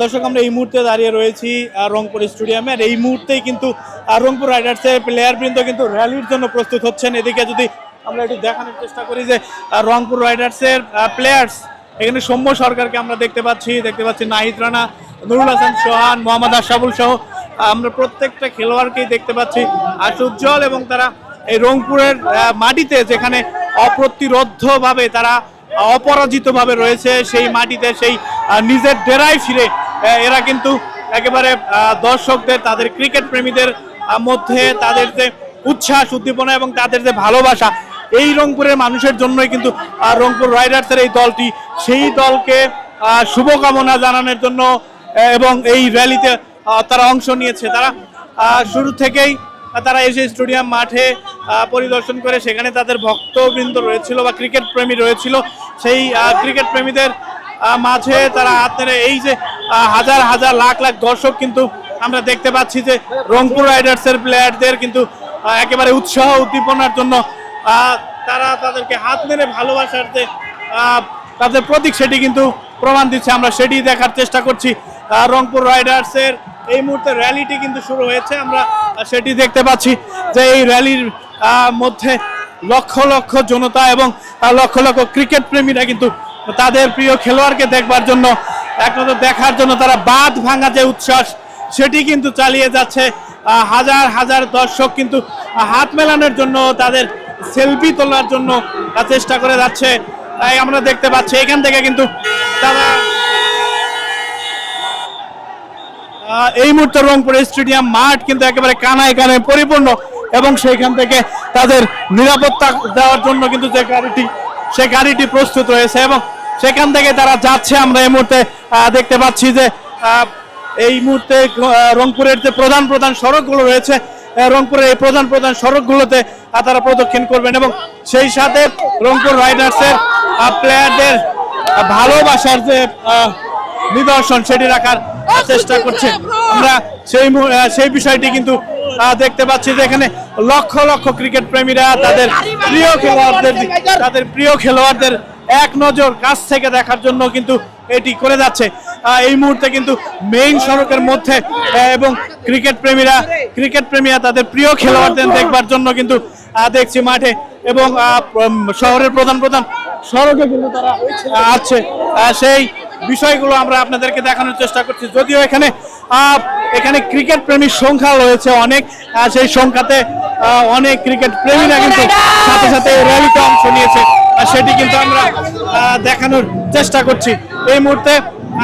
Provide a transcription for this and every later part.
দর্শক, আমরা এই মুহূর্তে দাঁড়িয়ে রয়েছি রংপুর স্টেডিয়ামে। আর এই মুহূর্তেই কিন্তু রংপুর রাইডার্সের প্লেয়ার বৃন্দ কিন্তু র্যালির জন্য প্রস্তুত হচ্ছেন। এদিকে যদি আমরা একটু দেখানোর চেষ্টা করি যে রংপুর রাইডার্সের প্লেয়ার্স এখানে সৌম্য সরকারকে আমরা দেখতে পাচ্ছি দেখতে পাচ্ছি নাহিদ রানা, নুরুল হাসান সোহান, মোহাম্মদ আশরাফুল সহ, আমরা প্রত্যেকটা খেলোয়াড়কেই দেখতে পাচ্ছি। আর উজ্জ্বল এবং তারা এই রংপুরের মাটিতে যেখানে অপ্রতিরোধ্যভাবে তারা অপরাজিতভাবে রয়েছে, সেই মাটিতে সেই নিজের ডেরায় ফিরে এরা কিন্তু একেবারে দর্শকদের, তাদের ক্রিকেট প্রেমীদের মধ্যে তাদের যে উচ্ছ্বাস, উদ্দীপনা এবং তাদের যে ভালোবাসা, এই রংপুরের মানুষের জন্যই কিন্তু রংপুর রাইডার্সের এই দলটি, সেই দলকে শুভকামনা জানানোর জন্য এবং এই র্যালিতে তারা অংশ নিয়েছে। তারা শুরু থেকেই তারা এসে স্টেডিয়াম মাঠে পরিদর্শন করে, সেখানে তাদের ভক্তবৃন্দ রয়েছিল বা ক্রিকেট প্রেমী রয়েছিল। সেই ক্রিকেট প্রেমীদের মাঝে তারা নেড়ে এই যে হাজার হাজার লাখ লাখ দর্শক কিন্তু আমরা দেখতে পাচ্ছি যে রংপুর রাইডার্সের প্লেয়ারদের কিন্তু একেবারে উৎসাহ উদ্দীপনার জন্য তারা তাদেরকে হাত মেরে ভালোবাসার যে তাদের প্রতীক সেটি কিন্তু প্রমাণ দিচ্ছে। আমরা সেটি দেখার চেষ্টা করছি। রংপুর রাইডার্সের এই মুহূর্তে র্যালিটি কিন্তু শুরু হয়েছে। আমরা সেটি দেখতে পাচ্ছি যে এই র্যালির মধ্যে লক্ষ লক্ষ জনতা এবং লক্ষ লক্ষ ক্রিকেট প্রেমীরা কিন্তু তাদের প্রিয় খেলোয়াড়কে দেখবার জন্য একমাত্র দেখার জন্য তারা বাঁধ ভাঙা যে উচ্ছ্বাস, সেটি কিন্তু চালিয়ে যাচ্ছে হাজার হাজার দর্শক কিন্তু হাত মেলানোর জন্য, তাদের সেলফি তোলার জন্য চেষ্টা করে যাচ্ছে। তাই আমরা দেখতে পাচ্ছি, এখান থেকে কিন্তু তারা এই মুহূর্তে রংপুর স্টেডিয়াম মাঠ কিন্তু একেবারে কানায় কানায় পরিপূর্ণ এবং সেইখান থেকে তাদের নিরাপত্তা দেওয়ার জন্য কিন্তু যে গাড়িটি, সে গাড়িটি প্রস্তুত রয়েছে এবং সেখান থেকে তারা যাচ্ছে। আমরা এই মুহূর্তে দেখতে পাচ্ছি যে এই মুহূর্তে রংপুরের যে প্রধান প্রধান সড়কগুলো রয়েছে রংপুরের এই প্রধান প্রধান সড়কগুলোতে তারা প্রদক্ষিণ করবেন এবং সেই সাথে রংপুর রাইডার্সের প্লেয়ারদের ভালোবাসার যে নিদর্শন, সেটি রাখার চেষ্টা করছে। আমরা সেই সেই বিষয়টি কিন্তু দেখতে পাচ্ছি যে এখানে লক্ষ লক্ষ ক্রিকেট প্রেমীরা তাদের প্রিয় খেলোয়াড়দের, তাদের প্রিয় খেলোয়াড়দের এক নজর কাছ থেকে দেখার জন্য কিন্তু এটি করে যাচ্ছে। এই মুহূর্তে কিন্তু মেইন সড়কের মধ্যে এবং ক্রিকেট প্রেমীরা ক্রিকেট প্রেমীরা তাদের প্রিয় খেলোয়াড়দের দেখবার জন্য কিন্তু দেখছি মাঠে এবং শহরের প্রধান প্রধান সড়কে কিন্তু তারা আছে। সেই বিষয়গুলো আমরা আপনাদেরকে দেখানোর চেষ্টা করছি। যদিও এখানে এখানে ক্রিকেট প্রেমীর সংখ্যা রয়েছে অনেক সেই সংখ্যাতে অনেক ক্রিকেট প্রেমীরা কিন্তু সাথে সাথে র্যালিতে অংশ নিয়েছে। সেটি কিন্তু আমরা দেখানোর চেষ্টা করছি। এই মুহূর্তে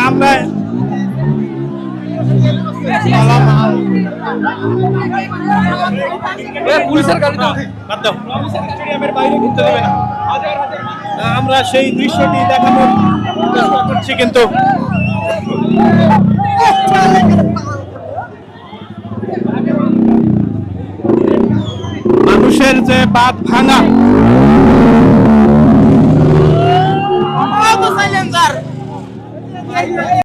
আমরা পুলিশের। আমরা সেই দৃশ্যটি দেখানোর চেষ্টা করছি কিন্তু। মানুষের যে বাদ ভাঙা Myanmar.